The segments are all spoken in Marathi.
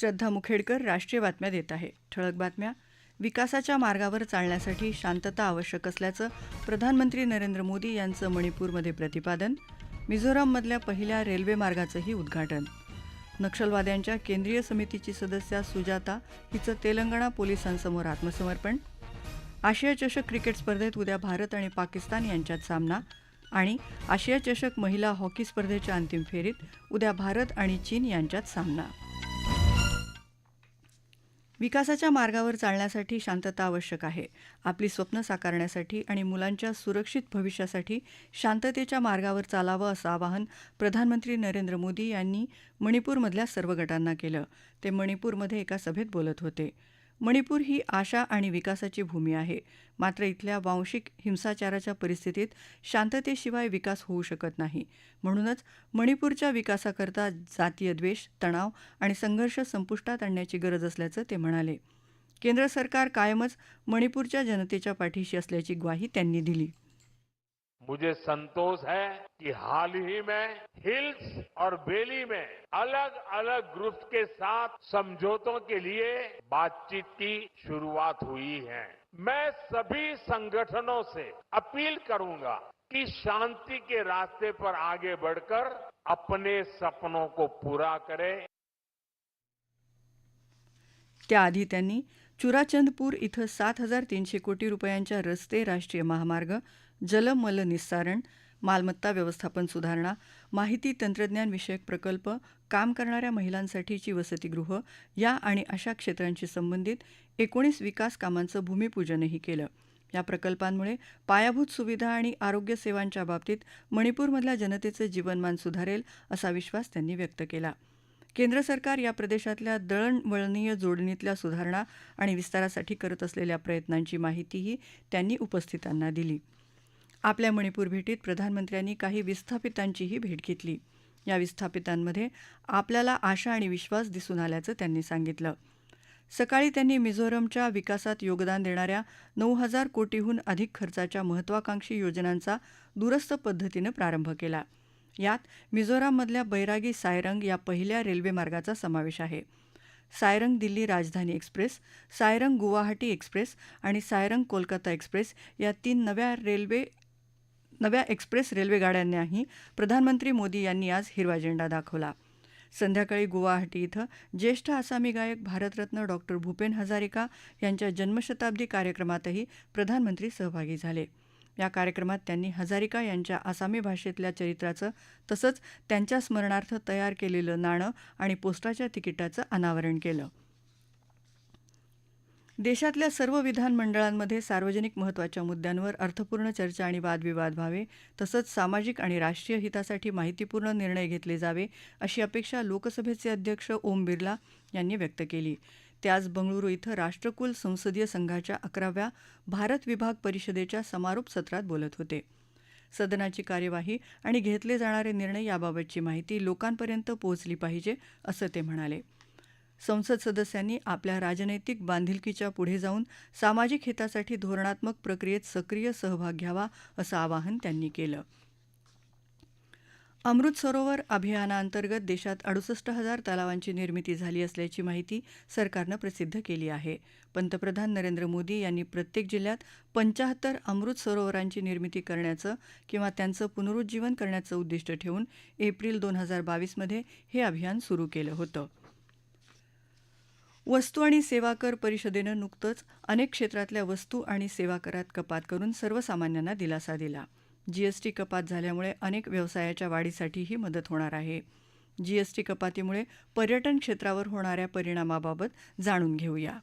श्रद्धा मुखेडकर राष्ट्रीय बातम्या देत आहे. ठळक बातम्या. विकासाच्या मार्गावर चालण्यासाठी शांतता आवश्यक असल्याचं प्रधानमंत्री नरेंद्र मोदी यांचं मणिपूरमध्ये प्रतिपादन मिझोराममधल्या पहिल्या रेल्वे मार्गाचंही उद्घाटन. नक्षलवाद्यांच्या केंद्रीय समितीची सदस्या सुजाता हिचं तेलंगणा पोलिसांसमोर आत्मसमर्पण. आशिया चषक क्रिकेट स्पर्धेत उद्या भारत आणि पाकिस्तान यांच्यात सामना आणि आशिया चषक महिला हॉकी स्पर्धेच्या अंतिम फेरीत उद्या भारत आणि चीन यांच्यात सामना. विकासाच्या मार्गावर चालण्यासाठी शांतता आवश्यक आहे. आपली स्वप्न साकारण्यासाठी आणि मुलांच्या सुरक्षित भविष्यासाठी शांततेच्या मार्गावर चालावं असं आवाहन प्रधानमंत्री नरेंद्र मोदी यांनी मणिपूरमधल्या सर्व गटांना केलं. ते मणिपूरमध्ये एका सभेत बोलत होते. मणिपूर ही आशा आणि विकासाची भूमी आहे. मात्र इथल्या वांशिक हिंसाचाराच्या परिस्थितीत शांततेशिवाय विकास होऊ शकत नाही. म्हणूनच मणिपूरच्या विकासाकरता जातीय द्वेष तणाव आणि संघर्ष संपुष्टात आणण्याची गरज असल्याचं ते म्हणाले. केंद्र सरकार कायमच मणिपूरच्या जनतेच्या पाठीशी असल्याची ग्वाही त्यांनी दिली. मुझे संतोष है कि हाल ही में हिल्स और वैली में अलग अलग ग्रुप्स के साथ समझौतों के लिए बातचीत की शुरुआत हुई है। मैं सभी संगठनों से अपील करूँगा कि शांति के रास्ते पर आगे बढ़कर अपने सपनों को पूरा करें। त्याआधी त्यांनी चुराचंदपूर इथं सात हजार तीनशे कोटी रुपयांच्या रस्ते राष्ट्रीय महामार्ग जलमल निस्सारण मालमत्ता व्यवस्थापन सुधारणा माहिती तंत्रज्ञान विषयक प्रकल्प काम करणाऱ्या महिलांसाठीची वसतिगृह या आणि अशा क्षेत्रांशी संबंधित एकोणीस विकास कामांचं भूमिपूजनही केलं. या प्रकल्पांमुळे पायाभूत सुविधा आणि आरोग्य सेवांच्या बाबतीत मणिपूरमधल्या जनतेचं जीवनमान सुधारेल असा विश्वास त्यांनी व्यक्त केला. केंद्र सरकार या प्रदेशातल्या दळणवळणीय जोडणीतल्या सुधारणा आणि विस्तारासाठी करत असलेल्या प्रयत्नांची माहितीही त्यांनी उपस्थितांना दिली. आपल्या मणिपूर भेटीत प्रधानमंत्र्यांनी काही विस्थापितांचीही भेट घेतली. या विस्थापितांमध्ये आपल्याला आशा आणि विश्वास दिसून आल्याचं त्यांनी सांगितलं. सकाळी त्यांनी मिझोरमच्या विकासात योगदान देणाऱ्या नऊ हजार कोटीहून अधिक खर्चाच्या महत्वाकांक्षी योजनांचा दूरस्थ पद्धतीनं प्रारंभ केला. यात मिझोराममधल्या बैरागी सायरंग या पहिल्या रेल्वेमार्गाचा समावेश आहे. सायरंग दिल्ली राजधानी एक्सप्रेस सायरंग गुवाहाटी एक्सप्रेस आणि सायरंग कोलकाता एक्सप्रेस या तीन नव्या रेल्वे नव्या एक्सप्रेस रेल्वेगाड्यांनाही प्रधानमंत्री मोदी यांनी आज हिरवा झेंडा दाखवला. संध्याकाळी गुवाहाटी इथं ज्येष्ठ आसामी गायक भारतरत्न डॉक्टर भूपेन हजारिका यांच्या जन्मशताब्दी कार्यक्रमातही प्रधानमंत्री सहभागी झाले. या कार्यक्रमात त्यांनी हजारिका यांच्या आसामी भाषेतल्या चरित्राचं तसंच त्यांच्या स्मरणार्थ तयार केलेलं नाणं आणि पोस्टाच्या तिकिटाचं अनावरण केलं. देशातल्या सर्व विधानमंडळांमध्ये सार्वजनिक महत्त्वाच्या मुद्द्यांवर अर्थपूर्ण चर्चा आणि वादविवाद व्हावे तसंच सामाजिक आणि राष्ट्रीय हितासाठी माहितीपूर्ण निर्णय घेतले जावे अशी अपेक्षा लोकसभेचे अध्यक्ष ओम बिर्ला यांनी व्यक्त केली. ते आज बंगळुरू इथं राष्ट्रकुल संसदीय संघाच्या अकराव्या भारत विभाग परिषदेच्या समारोप सत्रात बोलत होते. सदनाची कार्यवाही आणि घेतले जाणारे निर्णय याबाबतची माहिती लोकांपर्यंत पोहोचली पाहिजे असं ते म्हणाले. संसद सदस्यांनी आपल्या राजनैतिक बांधिलकीच्या पुढे जाऊन सामाजिक हितासाठी धोरणात्मक प्रक्रियेत सक्रिय सहभाग घ्यावा असं आवाहन त्यांनी केलं. अमृत सरोवर अभियानाअंतर्गत देशात अडुसष्ट हजार तलावांची निर्मिती झाली असल्याची माहिती सरकारनं प्रसिद्ध केली आहे. पंतप्रधान नरेंद्र मोदी यांनी प्रत्येक जिल्ह्यात पंचाहत्तर अमृत सरोवरांची निर्मिती करण्याचं किंवा त्यांचं पुनरुज्जीवन करण्याचं उद्दिष्ट ठेवून एप्रिल दोन हजार बावीसमध्ये हे अभियान सुरू केलं होतं. वस्तू आणि सेवा कर परिषदेनं नुकतंच अनेक क्षेत्रातल्या वस्तू आणि सेवा करात कपात करून सर्वसामान्यांना दिलासा दिला. जीएसटी कपात झाल्यामुळे अनेक व्यवसायाच्या वाढीसाठीही मदत होणार आहे. जीएसटी कपातीमुळे पर्यटन क्षेत्रावर होणाऱ्या परिणामाबाबत जाणून घेऊया.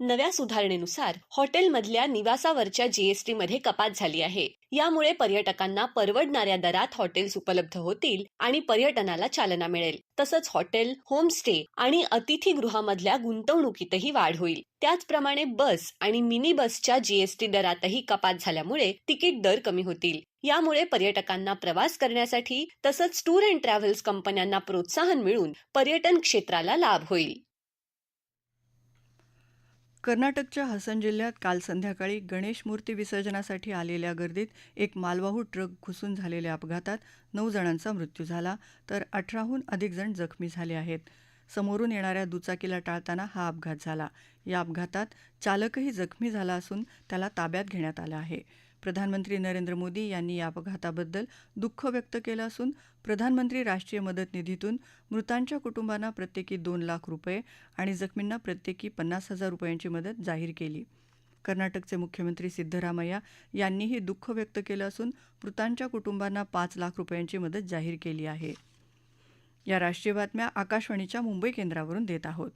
नव्या सुधारणेनुसार हॉटेलमधल्या निवासावरच्या जीएसटीमध्ये कपात झाली आहे. यामुळे पर्यटकांना परवडणाऱ्या दरात हॉटेल्स उपलब्ध होतील आणि पर्यटनाला चालना मिळेल. तसंच हॉटेल होमस्टे आणि अतिथीगृहामधल्या गुंतवणुकीतही वाढ होईल. त्याचप्रमाणे बस आणि मिनी बसच्या जीएसटी दरातही कपात झाल्यामुळे तिकीट दर कमी होतील. यामुळे पर्यटकांना प्रवास करण्यासाठी तसंच टूर अँड ट्रॅव्हल्स कंपन्यांना प्रोत्साहन मिळून पर्यटन क्षेत्राला लाभ होईल. कर्नाटकच्या हसन जिल्ह्यात काल संध्याकाळी गणेश मूर्ती विसर्जनासाठी आलेल्या गर्दीत एक मालवाहू ट्रक घुसून झालेल्या अपघातात नऊ जणांचा मृत्यू झाला तर अठराहून अधिक जण जखमी झाले आहेत. समोरून येणाऱ्या दुचाकीला टाळताना हा अपघात झाला. या अपघातात चालकही जखमी झाला असून त्याला ताब्यात घेण्यात आलं आहे. प्रधानमंत्री नरेंद्र मोदी यांनी या अपघाताबद्दल दुःख व्यक्त केलं असून प्रधानमंत्री राष्ट्रीय मदत निधीतून मृतांच्या कुटुंबांना प्रत्येकी दोन लाख रुपये आणि जखमींना प्रत्येकी पन्नास हजार रुपयांची मदत जाहीर केली. कर्नाटकचे मुख्यमंत्री सिद्धरामय्या यांनीही दुःख व्यक्त केलं असून मृतांच्या कुटुंबांना पाच लाख रुपयांची मदत जाहीर केली आहे. या राष्ट्रीय बातम्या आकाशवाणीच्या मुंबई केंद्रावरून देत आहोत.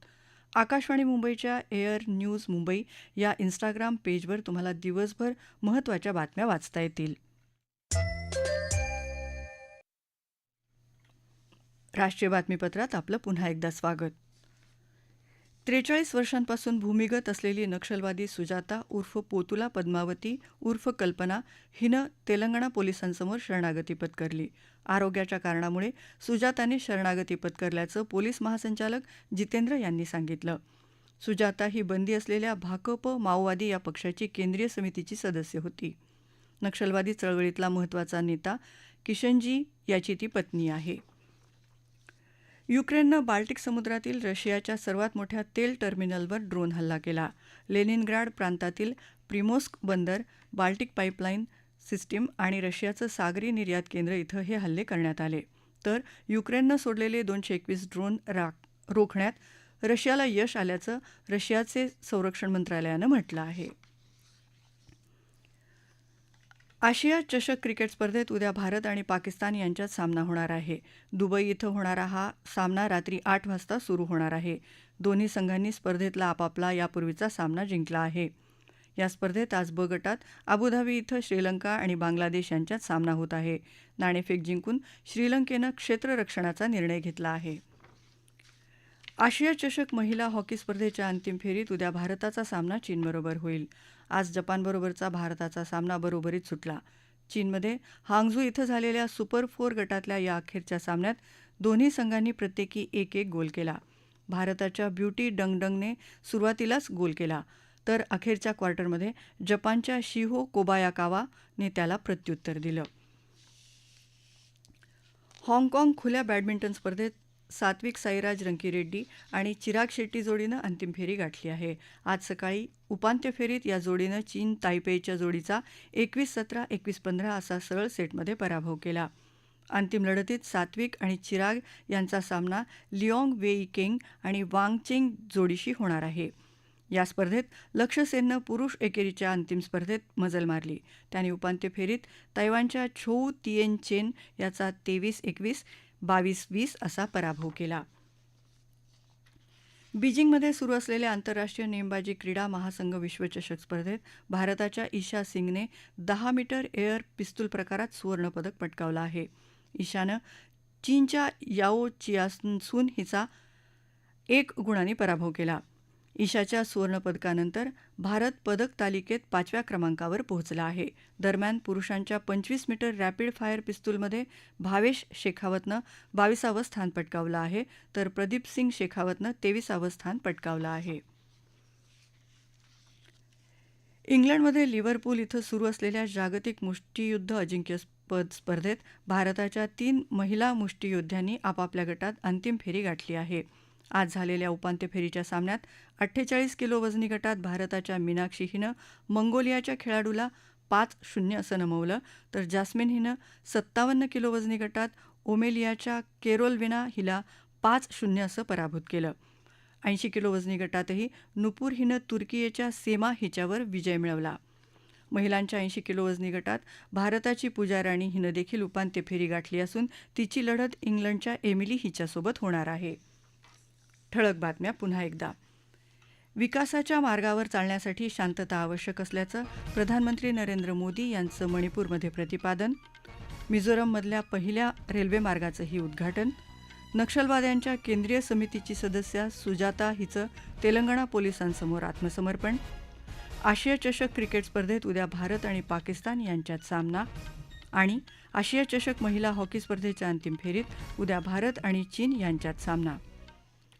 आकाशवाणी मुंबईच्या एअर न्यूज मुंबई या इन्स्टाग्राम पेजवर तुम्हाला दिवसभर महत्त्वाच्या बातम्या वाचता येतील. राष्ट्रीय बातमीपत्रात आपलं पुन्हा एकदा स्वागत. त्रेचाळीस वर्षांपासून भूमिगत असलेली नक्षलवादी सुजाता उर्फ पोतुला पद्मावती उर्फ कल्पना हिनं तेलंगणा पोलिसांसमोर शरणागती पत्करली. आरोग्याच्या कारणामुळे सुजाताने शरणागती पत्करल्याचं पोलीस महासंचालक जितेंद्र यांनी सांगितलं. सुजाता ही बंदी असलेल्या भाकप माओवादी या पक्षाची केंद्रीय समितीची सदस्य होती. नक्षलवादी चळवळीतला महत्त्वाचा नेता किशनजी याची ती पत्नी आहे. युक्रेननं बाल्टिक समुद्रातील रशियाच्या सर्वात मोठ्या तेल टर्मिनलवर ड्रोन हल्ला केला. लेनिनग्राड प्रांतातील प्रिमोस्क बंदर बाल्टिक पाईपलाईन सिस्टीम आणि रशियाचं सागरी निर्यात केंद्र इथं हे हल्ले करण्यात आले. तर युक्रेननं सोडलेले दोनशे एकवीस ड्रोन राख रोखण्यात रशियाला यश आल्याचं रशियाचे संरक्षण मंत्रालयानं म्हटलं आहे. आशिया चषक क्रिकेट स्पर्धेत उद्या भारत आणि पाकिस्तान यांच्यात सामना होणार आहे. दुबई इथं होणारा हा सामना रात्री आठ वाजता सुरू होणार आहे. दोन्ही संघांनी स्पर्धेतला आपापला यापूर्वीचा सामना जिंकला आहे. या स्पर्धेत आज ब गटात अबुधाबी इथं श्रीलंका आणि बांगलादेश यांच्यात सामना होत आहे. नाणेफेक जिंकून श्रीलंकेनं क्षेत्ररक्षणाचा निर्णय घेतला आहे. आशिया चषक महिला हॉकी स्पर्धेच्या अंतिम फेरीत उद्या भारताचा सामना चीनबरोबर होईल. आज जपानबरोबरचा भारताचा सामना बरोबरीत सुटला. चीनमध्ये हांगझू इथं झालेल्या सुपर फोर गटातल्या या अखेरच्या सामन्यात दोन्ही संघांनी प्रत्येकी एक एक गोल केला. भारताच्या ब्युटी डंगडंगने सुरुवातीलाच गोल केला तर अखेरच्या क्वार्टरमध्ये जपानच्या शिहो कोबायाकावाने त्याला प्रत्युत्तर दिलं. हाँगकाँग खुल्या बॅडमिंटन स्पर्धेत सात्विक साईराज रंकीरेड्डी आणि चिराग शेट्टी जोडीनं अंतिम फेरी गाठली आहे. आज सकाळी उपांत्य फेरीत या जोडीनं चीन तायपेईच्या जोडीचा एकवीस सतरा एकवीस पंधरा असा सरळ सेटमध्ये पराभव केला. अंतिम लढतीत सात्विक आणि चिराग यांचा सामना लिओंग वेई केंग आणि वांगचेंग जोडीशी होणार आहे. या स्पर्धेत लक्ष्य सेननं पुरुष एकेरीच्या अंतिम स्पर्धेत मजल मारली. त्याने उपांत्य फेरीत तैवानच्या छोऊ तिएन चेन याचा तेवीस एकवीस बावीस वीस असा पराभव केला. बीजिंगमध्ये सुरू असलेल्या आंतरराष्ट्रीय नेमबाजी क्रीडा महासंघ विश्वचषक स्पर्धेत भारताच्या ईशा सिंगने दहा मीटर एअर पिस्तूल प्रकारात सुवर्णपदक पटकावलं आहे. ईशानं चीनच्या याओ चियासून हिचा एक गुणांनी पराभव केला. ईशाच्या सुवर्णपदकानंतर भारत पदक तालिकेत पाचव्या क्रमांकावर पोहोचला आहे. दरम्यान पुरुषांच्या पंचवीस मीटर रॅपिड फायर पिस्तूलमध्ये भावेश शेखावतनं बावीसावं स्थान पटकावलं आहे तर प्रदीप सिंग शेखावतनं तेविसावं स्थान पटकावलं आहे. इंग्लंडमध्ये लिव्हरपूल इथं सुरू असलेल्या जागतिक मुष्टियुद्ध अजिंक्यपद स्पर्धेत भारताच्या तीन महिला मुष्टियोद्ध्यांनी आपापल्या गटात अंतिम फेरी गाठली आहे. आज झालेल्या उपांत्य फेरीच्या सामन्यात अठ्ठेचाळीस किलो वजनी गटात भारताच्या मीनाक्षी हिनं मंगोलियाच्या खेळाडूला पाच शून्य असं नमवलं तर जास्मिन हिनं सत्तावन्न किलो वजनी गटात ओमेलियाच्या केरोलविना हिला पाच शून्य असं पराभूत केलं. ऐंशी किलो वजनी गटातही नुपूर हिनं तुर्कीयेच्या सेमा हिच्यावर विजय मिळवला. महिलांच्या ऐंशी किलो वजनी गटात भारताची पूजा राणी हिनं देखील उपांत्य फेरी गाठली असून तिची लढत इंग्लंडच्या एमिली हिच्यासोबत होणार आहे. ठळक बातम्या पुन्हा एकदा. विकासाच्या मार्गावर चालण्यासाठी शांतता आवश्यक असल्याचं प्रधानमंत्री नरेंद्र मोदी यांचं मणिपूरमध्ये प्रतिपादन. मिझोरममधल्या पहिल्या रेल्वे मार्गाचंही उद्घाटन. नक्षलवाद्यांच्या केंद्रीय समितीची सदस्य सुजाता हिचं तेलंगणा पोलिसांसमोर आत्मसमर्पण. आशिया चषक क्रिकेट स्पर्धेत उद्या भारत आणि पाकिस्तान यांच्यात सामना. आणि आशिया चषक महिला हॉकी स्पर्धेच्या अंतिम फेरीत उद्या भारत आणि चीन यांच्यात सामना.